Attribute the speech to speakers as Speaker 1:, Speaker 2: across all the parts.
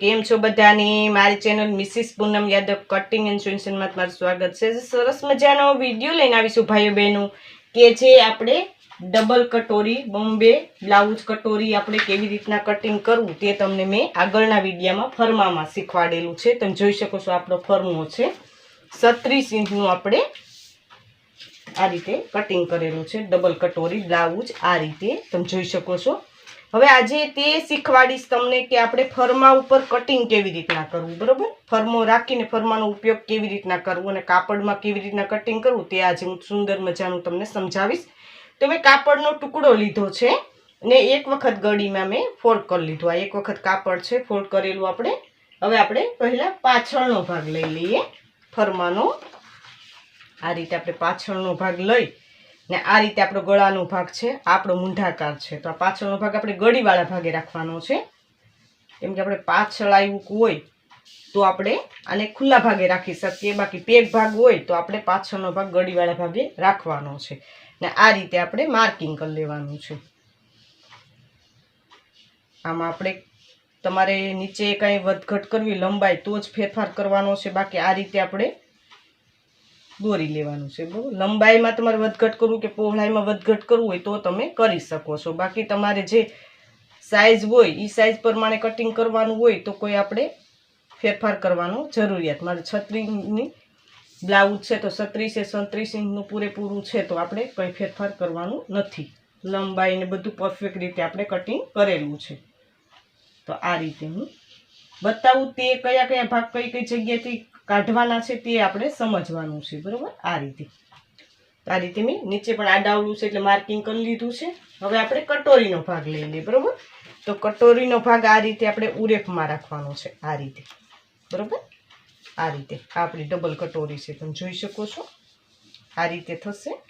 Speaker 1: કેમ છો બધાની? મારી channel Mrs Poonam Yadav cutting and સોલ્યુશનમાં તમારું સ્વાગત છે. સરસ મજાનો વીડિયો લઈને આવીશું ભાઈઓ બહેનો, કે જે આપણે ડબલ કટોરી, બોમ્બે બ્લાઉઝ કટોરી આપણે કેવી રીતના કટિંગ કરવું તે તમને મેં આગળના વિડીયામાં ફરમામાં શીખવાડેલું છે. તમે જોઈ શકો છો આપણો ફરમો છે. છત્રીસ ઇંચનું આપણે આ રીતે કટિંગ કરેલું છે. ડબલ કટોરી, બ્લાઉઝ આ રીતે તમે જોઈ શકો છો. હવે આજે તે શીખવાડીશ તમને કે આપણે ફરમા ઉપર કટિંગ કેવી રીતના કરવું, બરાબર? ફરમો રાખીને ફરમાનો ઉપયોગ કેવી રીતના કરવો અને કાપડમાં કેવી રીતના કટિંગ કરવું તે આજે હું સુંદર મજાનું તમને સમજાવીશ. તો મેં કાપડનો ટુકડો લીધો છે ને એક વખત ગળીમાં મેં ફોલ્ડ કરી લીધું. આ એક વખત કાપડ છે ફોલ્ડ કરેલું આપણે. હવે આપણે પહેલાં પાછળનો ભાગ લઈ લઈએ ફરમાનો. આ રીતે આપણે પાછળનો ભાગ લઈ ને આ રીતે આપણો ગળાનો ભાગ છે, આપણો મૂંઢાકાર છે. તો આ પાછળનો ભાગ આપણે ગળીવાળા ભાગે રાખવાનો છે. કેમ કે આપણે પાછળ આવ્યું હોય તો આપણે આને ખુલ્લા ભાગે રાખી શકીએ, બાકી પેક ભાગ હોય તો આપણે પાછળનો ભાગ ગળીવાળા ભાગે રાખવાનો છે. ને આ રીતે આપણે માર્કિંગ કરી લેવાનું છે. આમાં આપણે તમારે નીચે કાંઈ વધઘટ કરવી, લંબાઈ, તો જ ફેરફાર કરવાનો છે. બાકી આ રીતે આપણે દોરી લેવાનું છે, બરાબર? લંબાઈમાં તમારે વધઘટ કરવું કે પહોળાઈમાં વધઘટ કરવું હોય તો તમે કરી શકો છો. બાકી તમારે જે સાઇઝ હોય એ સાઇઝ પ્રમાણે કટિંગ કરવાનું હોય તો કોઈ આપણે ફેરફાર કરવાનો જરૂરિયાત. મારે છત્રીસની બ્લાઉઝ છે તો છત્રીસે સંત્રીસ ઇંચનું પૂરેપૂરું છે તો આપણે કંઈ ફેરફાર કરવાનું નથી. લંબાઈને બધું પરફેક્ટ રીતે આપણે કટિંગ કરેલું છે. તો આ રીતે હું બતાવું તે કયા કયા ભાગ કઈ કઈ જગ્યાએથી કાઢવાના છે તે આપણે સમજવાનું છે, બરાબર? આ રીતે. આ રીતે મેં નીચે પણ આડાવડું છે એટલે માર્કિંગ કરી લીધું છે. હવે આપણે કટોરીનો ભાગ લઈ લઈએ, બરાબર? તો કટોરીનો ભાગ આ રીતે આપણે ઉરેફમાં રાખવાનો છે, આ રીતે. બરાબર? આ રીતે. આપણી ડબલ કટોરી છે, તમે જોઈ શકો છો. આ રીતે થશે.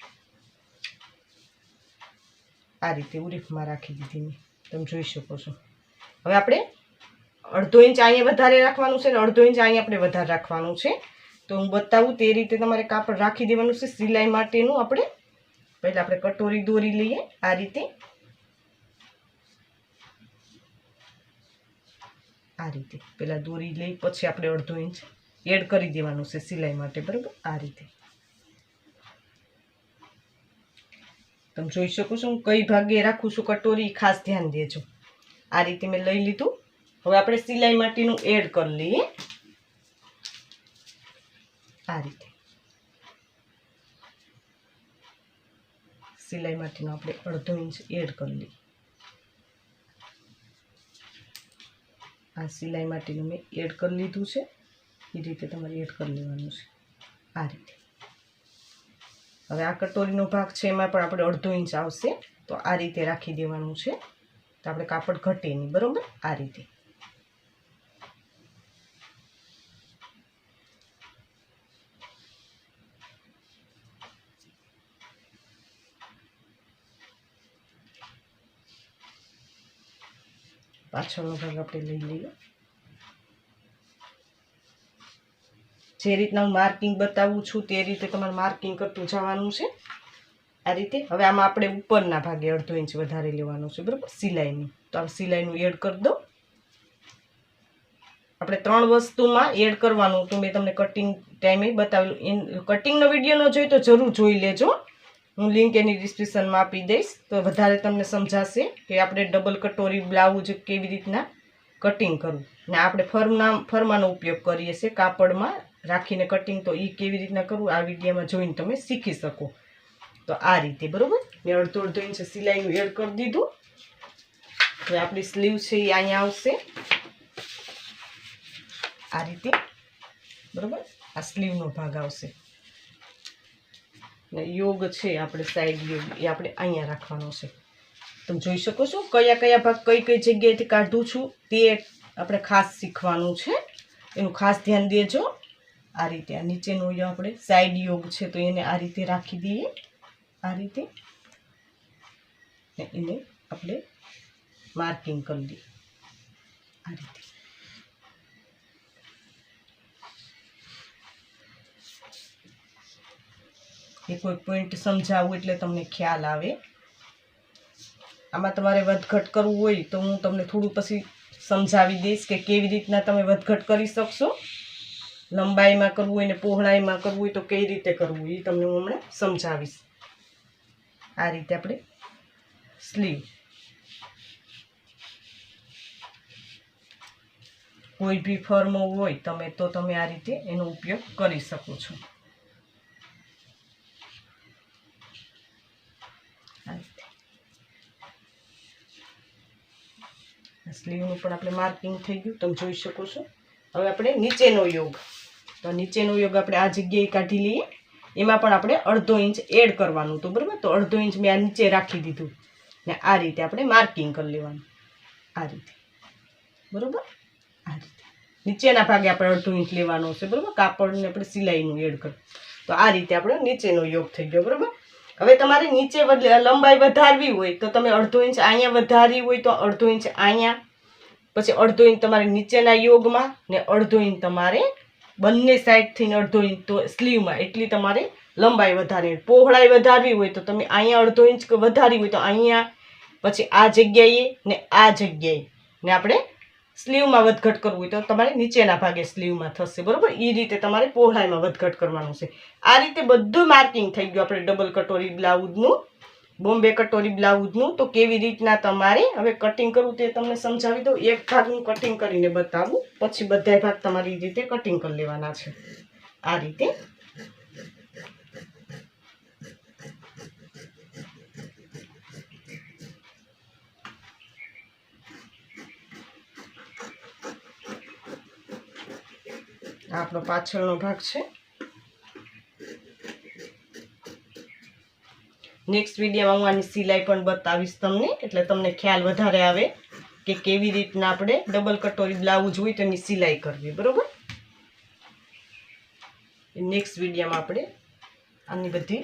Speaker 1: આ રીતે ઉરેફમાં રાખી દીધી મેં. તમે જોઈ શકો છો. હવે આપણે અડધો ઇંચ અહીંયા વધારે રાખવાનું છે ને અડધો ઇંચ અહીંયા આપણે વધારે રાખવાનું છે. તો હું બતાવું તે રીતે તમારે કાપડ રાખી દેવાનું છે સિલાઈ માટેનું. આપણે પહેલાં આપણે કટોરી દોરી લઈએ આ રીતે. આ રીતે. પહેલાં દોરી લઈ પછી આપણે અડધો ઇંચ એડ કરી દેવાનું છે સિલાઈ માટે, બરાબર? આ રીતે. તમે જોઈ શકો છો હું કઈ ભાગે રાખું છું કટોરી ખાસ ધ્યાન દેજો. આ રીતે મેં લઈ લીધું. હવે આપણે સિલાઈ માટીનું એડ કરી લઈએ. આ રીતે. સિલાઈ માટીનું આપણે અડધો ઇંચ એડ કરી લઈએ. આ સિલાઈ માટીનું મેં એડ કરી લીધું છે. એ રીતે તમારે એડ કરી લેવાનું છે. આ રીતે. હવે આ કટોરીનો ભાગ છે, એમાં પણ આપણે અડધો ઇંચ આવશે. તો આ રીતે રાખી દેવાનું છે. તો આપણે કાપડ ઘટે નહીં, બરાબર? આ રીતે. પાછળનો ભાગ આપણે લઈ લઈએ. જે રીતના હું માર્કિંગ બતાવું છું તે રીતે તમારે માર્કિંગ કરતું જવાનું છે. આ રીતે. હવે આમાં આપણે ઉપરના ભાગે અડધો ઇંચ વધારે લેવાનું છે, બરાબર? સિલાઈનું. તો આ સિલાઈનું એડ કરી દો આપણે ત્રણ વસ્તુમાં એડ કરવાનું તો મેં તમને કટિંગ ટાઈમે બતાવેલું. કટિંગનો વીડિયો ન જોઈ તો જરૂર જોઈ લેજો. હું લિંક એની ડિસ્ક્રિપ્શનમાં આપી દઈશ. તો વધારે તમને સમજાશે કે આપણે ડબલ કટોરી બ્લાઉઝ કેવી રીતના કટિંગ કરવું. ને આપણે ફર્મના, ફર્માનો ઉપયોગ કરીએ છીએ કાપડમાં. રાખીને કટિંગ તો એ કેવી રીતના કરવું, આ વિડીયોમાં જોઈને તમે શીખી શકો. તો આ રીતે, બરાબર? મેં અડધો અડધો ઇંચ સિલાઈનું એડ કરી દીધું. હવે આપણી સ્લીવ છે એ અહીંયા આવશે. આ રીતે, બરાબર? આ સ્લીવનો ભાગ આવશે. ને યોગ છે આપણે સાઈડ યોગ, એ આપણે અહીંયા રાખવાનો છે. તમે જોઈ શકો છો કયા કયા ભાગ કઈ કઈ જગ્યાએથી કાઢું છું તે આપણે ખાસ શીખવાનું છે. એનું ખાસ ધ્યાન દેજો. આ રીતે આ નીચેનો આપણે સાઈડ યોગ છે તો એને આ રીતે રાખી દઈએ. આ રીતે. ને એને આપણે માર્કિંગ કરી દઈએ. આ રીતે. એ કોઈ પોઈન્ટ સમજાવવું એટલે તમને ખ્યાલ આવે. આમાં તમારે વધઘટ કરવું હોય તો હું તમને થોડું પછી સમજાવી દઈશ કે કેવી રીતના તમે વધઘટ કરી શકશો. લંબાઈમાં કરવું હોય ને પહોળાઈમાં કરવું હોય તો કઈ રીતે કરવું એ તમને હું હમણાં સમજાવીશ. આ રીતે આપણે સ્લીવ કોઈ બી ફર્મ હોય તમે તો તમે આ રીતે એનો ઉપયોગ કરી શકો છો. સ્લીવનું પણ આપણે માર્કિંગ થઈ ગયું, તમે જોઈ શકો છો. હવે આપણે નીચેનો યોગ. તો નીચેનો યોગ આપણે આ જગ્યાએ કાઢી લઈએ. એમાં પણ આપણે અડધો ઇંચ એડ કરવાનું તો બરાબર? તો અડધો ઇંચ મેં આ નીચે રાખી દીધું. ને આ રીતે આપણે માર્કિંગ કરી લેવાનું. આ રીતે. બરાબર? આ રીતે. નીચેના ભાગે આપણે અડધો ઇંચ લેવાનો છે બરાબર? કાપડને આપણે સિલાઈનું એડ કર. તો આ રીતે આપણે નીચેનો યોગ થઈ ગયો, બરાબર? હવે તમારે નીચે લંબાઈ વધારવી હોય તો તમે અડધો ઇંચ અહીંયા વધારવી હોય તો અડધો ઇંચ અહીંયા પછી અડધો ઇંચ તમારે નીચેના યોગમાં ને અડધો ઇંચ તમારે બંને સાઈડથી અડધો ઇંચ તો સ્લીવમાં. એટલી તમારે લંબાઈ વધારવી પહોળાઈ વધારવી હોય તો તમે અહીંયા અડધો ઇંચ વધારી હોય તો અહીંયા. પછી આ જગ્યાએ ને આ જગ્યાએ. ને આપણે સ્લીવમાં વધઘટ કરવું હોય તો તમારે નીચેના ભાગે સ્લીવમાં થશે. બરાબર? એ રીતે તમારે પહોળાઈમાં વધઘટ કરવાનું છે. આ રીતે બધું માર્કિંગ થઈ ગયું. આપણે ડબલ કટોરી બ્લાઉઝનું બોમ્બે કટોરી બ્લાઉઝનું તો કેવી રીતના તમારે હવે કટિંગ કરવું તે તમને સમજાવી દઉં. એક ભાગ હું કટિંગ કરીને બતાવું, પછી બધા ભાગ તમારી રીતે કટિંગ કરી લેવાના છે. આ રીતે. આપણો પાછળનો ભાગ છે. નેક્સ્ટ વિડીયોમાં હું આની સિલાઈ પણ બતાવીશ તમને. એટલે તમને ખ્યાલ વધારે આવે કે કેવી રીતના આપણે ડબલ કટોરી બ્લાઉઝ હોય તો એની સિલાઈ કરવી, બરાબર? નેક્સ્ટ વિડીયોમાં આપણે આની બધી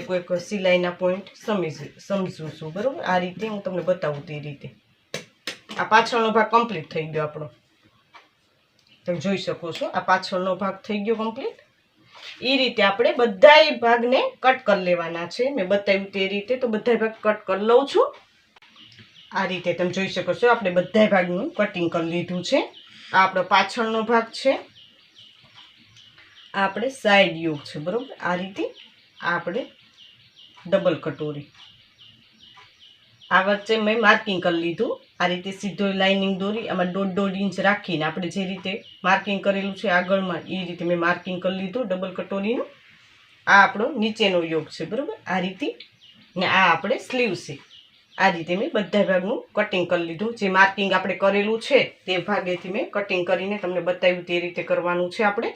Speaker 1: એકો એક સિલાઈના પોઈન્ટ સમજી સમજું બરાબર? આ રીતે હું તમને બતાવું તે રીતે. આ પાછળનો ભાગ કમ્પ્લીટ થઈ ગયો આપણો. તમે જોઈ શકો છો, આ પાછળનો ભાગ થઈ ગયો કમ્પ્લીટ એ રીતે આપણે બધાય ભાગને કટ કરી લેવાના છે. મેં બતાવ્યું તે રીતે તો બધા ભાગ કટ કરી લઉં છું. આ રીતે તમે જોઈ શકો છો, આપણે બધા ભાગનું કટિંગ કરી લીધું છે. આ આપણો પાછળનો ભાગ છે. આપણે સાઈડ યોગ છે, બરાબર? આ રીતે આપણે ડબલ કટોરી. આ વચ્ચે મેં માર્કિંગ કરી લીધું. આ રીતે સીધો લાઇનિંગ દોરી, આમાં દોઢ દોઢ ઇંચ રાખીને આપણે જે રીતે માર્કિંગ કરેલું છે આગળમાં, એ રીતે મેં માર્કિંગ કરી લીધું ડબલ કટોરીનું. આ આપણો નીચેનો યોગ છે, બરાબર? આ રીતે ને આ આપણે સ્લીવ છે. આ રીતે મેં બધા ભાગનું કટિંગ કરી લીધું. જે માર્કિંગ આપણે કરેલું છે, તે ભાગેથી મેં કટિંગ કરીને તમને બતાવ્યું તે રીતે કરવાનું છે આપણે.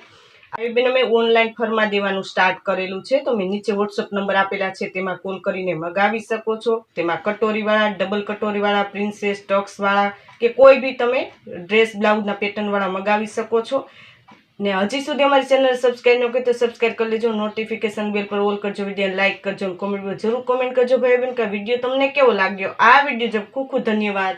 Speaker 1: આવી બેન, અમે ઓનલાઈન ફરમા દેવાનું સ્ટાર્ટ કરેલું છે, તો મેં નીચે વોટ્સઅપ નંબર આપેલા છે, તેમાં કોલ કરીને મગાવી શકો છો. તેમાં કટોરીવાળા ડબલ કટોરીવાળા પ્રિન્સેસ ટક્સવાળા કે કોઈ બી તમે ડ્રેસ બ્લાઉઝના પેટર્નવાળા મગાવી શકો છો. ને હજી સુધી અમારી ચેનલ સબસ્ક્રાઈબ ન કરી તો સબસ્ક્રાઈબ કરી લેજો નોટિફિકેશન બેલ પર ઓલ કરજો વીડિયો લાઇક કરજો કોમેન્ટ જરૂર કોમેન્ટ કરજો ભાઈ બેન કે વીડિયો તમને કેવો લાગ્યો? આ વીડિયો જો ખૂબ ખૂબ ધન્યવાદ.